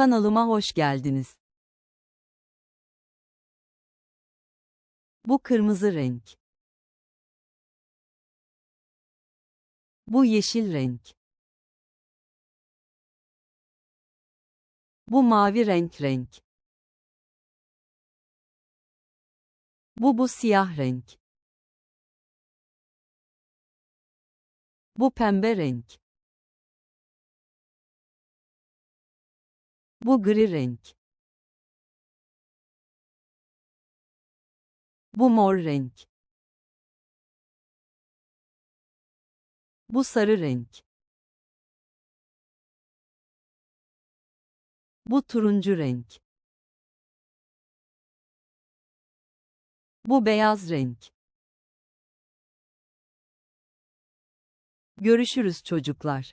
Kanalıma hoş geldiniz. Bu kırmızı renk. Bu yeşil renk. Bu mavi renk renk. Bu bu siyah renk. Bu pembe renk. Bu gri renk. Bu mor renk. Bu sarı renk. Bu turuncu renk. Bu beyaz renk. Görüşürüz çocuklar.